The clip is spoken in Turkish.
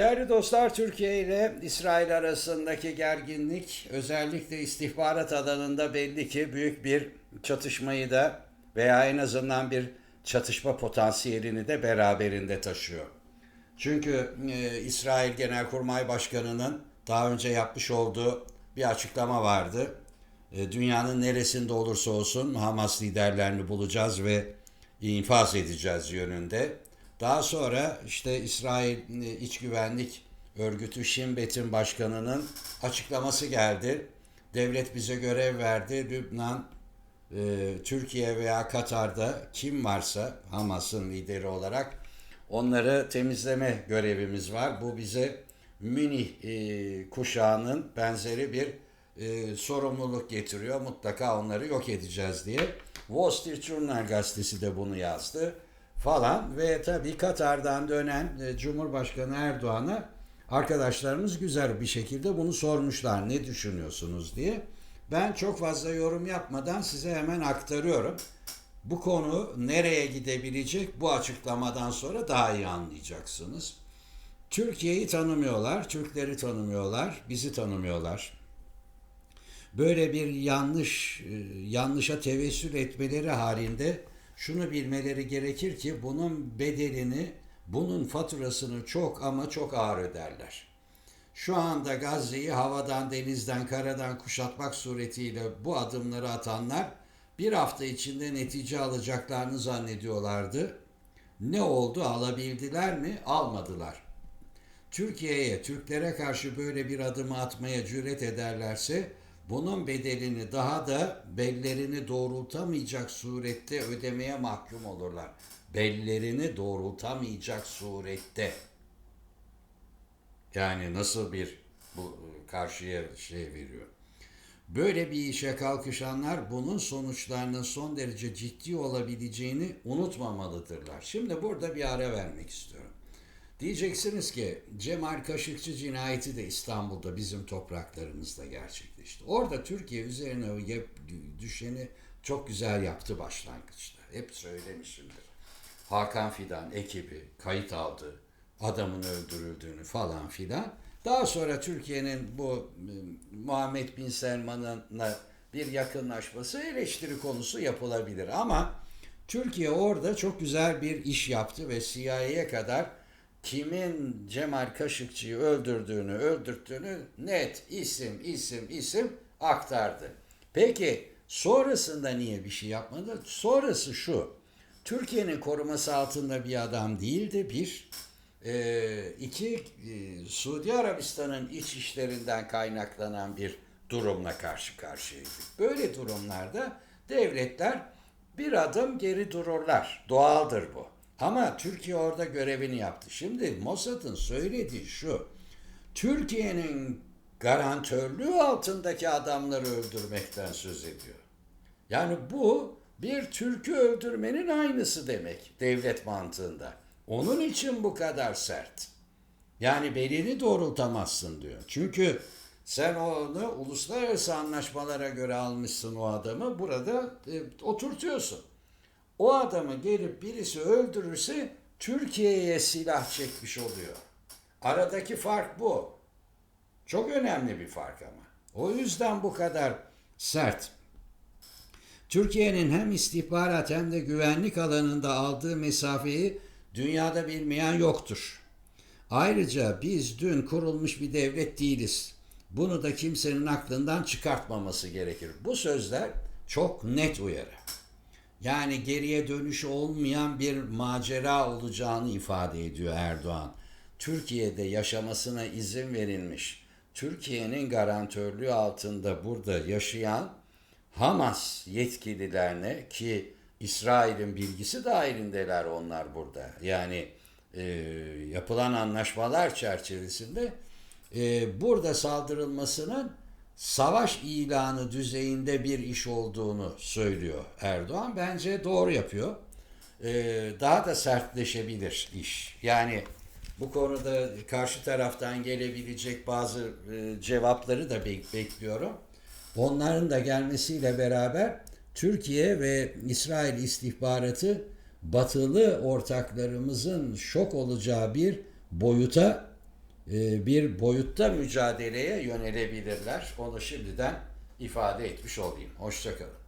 Değerli dostlar, Türkiye ile İsrail arasındaki gerginlik özellikle istihbarat alanında belli ki büyük bir çatışmayı da veya en azından bir çatışma potansiyelini de beraberinde taşıyor. Çünkü e, İsrail Genelkurmay Başkanı'nın daha önce yapmış olduğu bir açıklama vardı. E, dünyanın neresinde olursa olsun Hamas liderlerini bulacağız ve infaz edeceğiz yönünde. Daha sonra işte İsrail e, İç Güvenlik Örgütü Shin başkanının açıklaması geldi. Devlet bize görev verdi. Lübnan, e, Türkiye veya Katar'da kim varsa Hamas'ın lideri olarak onları temizleme görevimiz var. Bu bize Münih e, kuşağının benzeri bir e, sorumluluk getiriyor. Mutlaka onları yok edeceğiz diye. Wall Street Journal gazetesi de bunu yazdı falan ve tabii Katar'dan dönen e, Cumhurbaşkanı Erdoğan'a arkadaşlarımız güzel bir şekilde bunu sormuşlar ne düşünüyorsunuz diye. Ben çok fazla yorum yapmadan size hemen aktarıyorum. Bu konu nereye gidebilecek bu açıklamadan sonra daha iyi anlayacaksınız. Türkiye'yi tanımıyorlar, Türkleri tanımıyorlar, bizi tanımıyorlar. Böyle bir yanlış e, yanlışa tevessül etmeleri halinde şunu bilmeleri gerekir ki bunun bedelini, bunun faturasını çok ama çok ağır öderler. Şu anda Gazze'yi havadan, denizden, karadan kuşatmak suretiyle bu adımları atanlar bir hafta içinde netice alacaklarını zannediyorlardı. Ne oldu? Alabildiler mi? Almadılar. Türkiye'ye, Türklere karşı böyle bir adımı atmaya cüret ederlerse bunun bedelini daha da bellerini doğrultamayacak surette ödemeye mahkum olurlar. Bellerini doğrultamayacak surette. Yani nasıl bir bu karşıya şey veriyor. Böyle bir işe kalkışanlar bunun sonuçlarının son derece ciddi olabileceğini unutmamalıdırlar. Şimdi burada bir ara vermek istiyorum. Diyeceksiniz ki Cemal Kaşıkçı cinayeti de İstanbul'da bizim topraklarımızda gerçekleşti. Orada Türkiye üzerine düşeni çok güzel yaptı başlangıçta. Hep söylemişimdir. Hakan Fidan ekibi kayıt aldı. Adamın öldürüldüğünü falan filan. Daha sonra Türkiye'nin bu Muhammed Bin Selman'la bir yakınlaşması eleştiri konusu yapılabilir. Ama Türkiye orada çok güzel bir iş yaptı ve CIA'ye kadar kimin Cemal Kaşıkçı'yı öldürdüğünü, öldürttüğünü net isim, isim, isim aktardı. Peki sonrasında niye bir şey yapmadı? Sonrası şu. Türkiye'nin koruması altında bir adam değildi bir. E, iki, e, Suudi Arabistan'ın iç işlerinden kaynaklanan bir durumla karşı karşıyaydık. Böyle durumlarda devletler bir adım geri dururlar. Doğaldır bu. Ama Türkiye orada görevini yaptı. Şimdi Mossad'ın söylediği şu. Türkiye'nin garantörlüğü altındaki adamları öldürmekten söz ediyor. Yani bu bir Türk'ü öldürmenin aynısı demek devlet mantığında. Onun için bu kadar sert. Yani belini doğrultamazsın diyor. Çünkü sen onu uluslararası anlaşmalara göre almışsın o adamı burada e, oturtuyorsun. O adamı gelip birisi öldürürse Türkiye'ye silah çekmiş oluyor. Aradaki fark bu. Çok önemli bir fark ama. O yüzden bu kadar sert. Türkiye'nin hem istihbarat hem de güvenlik alanında aldığı mesafeyi dünyada bilmeyen yoktur. Ayrıca biz dün kurulmuş bir devlet değiliz. Bunu da kimsenin aklından çıkartmaması gerekir. Bu sözler çok net uyarı. Yani geriye dönüşü olmayan bir macera olacağını ifade ediyor Erdoğan. Türkiye'de yaşamasına izin verilmiş, Türkiye'nin garantörlüğü altında burada yaşayan Hamas yetkililerine ki İsrail'in bilgisi dahilindeler onlar burada. Yani e, yapılan anlaşmalar çerçevesinde e, burada saldırılmasının savaş ilanı düzeyinde bir iş olduğunu söylüyor Erdoğan. Bence doğru yapıyor. Ee, daha da sertleşebilir iş. Yani bu konuda karşı taraftan gelebilecek bazı e, cevapları da bekliyorum. Onların da gelmesiyle beraber Türkiye ve İsrail istihbaratı batılı ortaklarımızın şok olacağı bir boyuta bir boyutta mücadeleye yönelebilirler. Onu şimdiden ifade etmiş olayım. Hoşçakalın.